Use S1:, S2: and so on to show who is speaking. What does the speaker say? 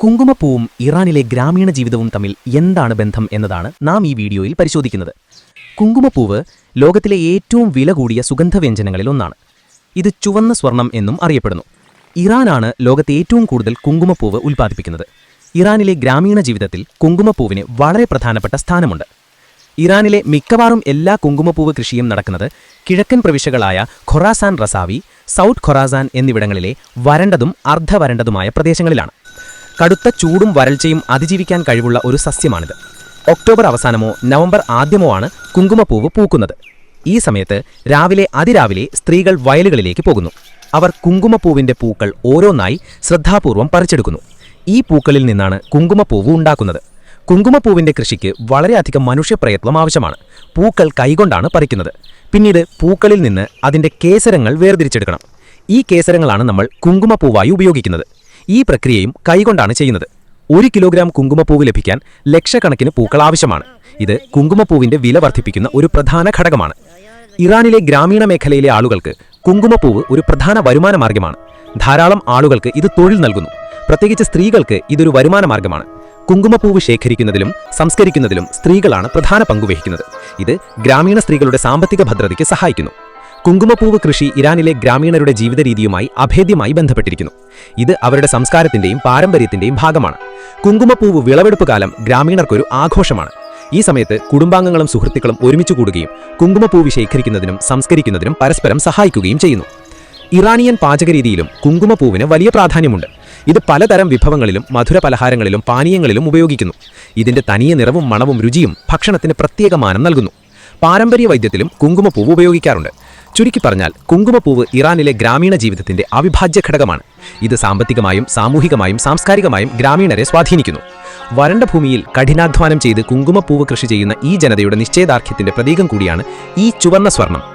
S1: കുങ്കുമപ്പൂവും ഇറാനിലെ ഗ്രാമീണ ജീവിതവും തമ്മിൽ എന്താണ് ബന്ധം എന്നതാണ് നാം ഈ വീഡിയോയിൽ പരിശോധിക്കുന്നത്. കുങ്കുമപ്പൂവ് ലോകത്തിലെ ഏറ്റവും വില കൂടിയ സുഗന്ധവ്യഞ്ജനങ്ങളിൽ ഒന്നാണ്. ഇത് ചുവന്ന സ്വർണം എന്നും അറിയപ്പെടുന്നു. ഇറാനാണ് ലോകത്തെ ഏറ്റവും കൂടുതൽ കുങ്കുമപ്പൂവ് ഉൽപ്പാദിപ്പിക്കുന്നത്. ഇറാനിലെ ഗ്രാമീണ ജീവിതത്തിൽ കുങ്കുമപ്പൂവിന് വളരെ പ്രധാനപ്പെട്ട സ്ഥാനമുണ്ട്. ഇറാനിലെ മിക്കവാറും എല്ലാ കുങ്കുമപ്പൂവ് കൃഷിയും നടക്കുന്നത് കിഴക്കൻ പ്രവിശ്യകളായ ഖൊറാസാൻ റസാവി സൗത്ത് ഖൊറാസാൻ എന്നിവിടങ്ങളിലെ വരണ്ടതും അർദ്ധവരണ്ടതുമായ പ്രദേശങ്ങളിലാണ്. കടുത്ത ചൂടും വരൾച്ചയും അതിജീവിക്കാൻ കഴിവുള്ള ഒരു സസ്യമാണിത്. ഒക്ടോബർ അവസാനമോ നവംബർ ആദ്യമോ ആണ് കുങ്കുമപ്പൂവ് പൂക്കുന്നത്. ഈ സമയത്ത് രാവിലെ അതിരാവിലെ സ്ത്രീകൾ വയലുകളിലേക്ക് പോകുന്നു. അവർ കുങ്കുമപ്പൂവിന്റെ പൂക്കൾ ഓരോന്നായി ശ്രദ്ധാപൂർവം പറിച്ചെടുക്കുന്നു. ഈ പൂക്കളിൽ നിന്നാണ് കുങ്കുമപ്പൂവ് ഉണ്ടാക്കുന്നത്. കുങ്കുമപ്പൂവിന്റെ കൃഷിക്ക് വളരെയധികം മനുഷ്യപ്രയത്നം ആവശ്യമാണ്. പൂക്കൾ കൈകൊണ്ടാണ് പറിക്കുന്നത്. പിന്നീട് പൂക്കളിൽ നിന്ന് അതിന്റെ കേസരങ്ങൾ വേർതിരിച്ചെടുക്കണം. ഈ കേസരങ്ങളാണ് നമ്മൾ കുങ്കുമപ്പൂവായി ഉപയോഗിക്കുന്നത്. ഈ പ്രക്രിയയും കൈകൊണ്ടാണ് ചെയ്യുന്നത്. ഒരു കിലോഗ്രാം കുങ്കുമപ്പൂവ് ലഭിക്കാൻ ലക്ഷക്കണക്കിന് പൂക്കൾ ആവശ്യമാണ്. ഇത് കുങ്കുമപ്പൂവിന്റെ വില വർദ്ധിപ്പിക്കുന്ന ഒരു പ്രധാന ഘടകമാണ്. ഇറാനിലെ ഗ്രാമീണ മേഖലയിലെ ആളുകൾക്ക് കുങ്കുമപ്പൂവ് ഒരു പ്രധാന വരുമാന മാർഗമാണ് ധാരാളം ആളുകൾക്ക് ഇത് തൊഴിൽ നൽകുന്നു. പ്രത്യേകിച്ച് സ്ത്രീകൾക്ക് ഇതൊരു വരുമാന മാർഗമാണ് കുങ്കുമപ്പൂവ് ശേഖരിക്കുന്നതിലും സംസ്കരിക്കുന്നതിലും സ്ത്രീകളാണ് പ്രധാന പങ്കുവഹിക്കുന്നത് ഇത് ഗ്രാമീണ സ്ത്രീകളുടെ സാമ്പത്തിക ഭദ്രതയ്ക്ക് സഹായിക്കുന്നു. കുങ്കുമപ്പൂവ് കൃഷി ഇറാനിലെ ഗ്രാമീണരുടെ ജീവിത രീതിയുമായി അഭേദ്യമായി ബന്ധപ്പെട്ടിരിക്കുന്നു. ഇത് അവരുടെ സംസ്കാരത്തിന്റെയും പാരമ്പര്യത്തിന്റെയും ഭാഗമാണ്. കുങ്കുമപ്പൂവ് വിളവെടുപ്പ് കാലം ഗ്രാമീണർക്കൊരു ആഘോഷമാണ്. ഈ സമയത്ത് കുടുംബാംഗങ്ങളും സുഹൃത്തുക്കളും ഒരുമിച്ച് കൂടുകയും കുങ്കുമപ്പൂവ് ശേഖരിക്കുന്നതിനും സംസ്കരിക്കുന്നതിനും പരസ്പരം സഹായിക്കുകയും ചെയ്യുന്നു. ഇറാനിയൻ പാചകരീതിയിലും കുങ്കുമപ്പൂവിന് വലിയ പ്രാധാന്യമുണ്ട്. ഇത് പലതരം വിഭവങ്ങളിലും മധുര പലഹാരങ്ങളിലും പാനീയങ്ങളിലും ഉപയോഗിക്കുന്നു. ഇതിന്റെ തനിയ നിറവും മണവും രുചിയും ഭക്ഷണത്തിന് പ്രത്യേകമാനം നൽകുന്നു. പാരമ്പര്യ വൈദ്യത്തിലും കുങ്കുമപ്പൂവ് ഉപയോഗിക്കാറുണ്ട്. ചുരുക്കി പറഞ്ഞാൽ കുങ്കുമപ്പൂവ് ഇറാനിലെ ഗ്രാമീണ ജീവിതത്തിന്റെ അവിഭാജ്യ ഘടകമാണ്. ഇത് സാമ്പത്തികമായും സാമൂഹികമായും സാംസ്കാരികമായും ഗ്രാമീണരെ സ്വാധീനിക്കുന്നു. വരണ്ട ഭൂമിയിൽ കഠിനാധ്വാനം ചെയ്ത് കുങ്കുമപ്പൂവ് കൃഷി ചെയ്യുന്ന ഈ ജനതയുടെ നിശ്ചയദാർഢ്യത്തിന്റെ പ്രതീകം കൂടിയാണ് ഈ ചുവന്ന സ്വർണം.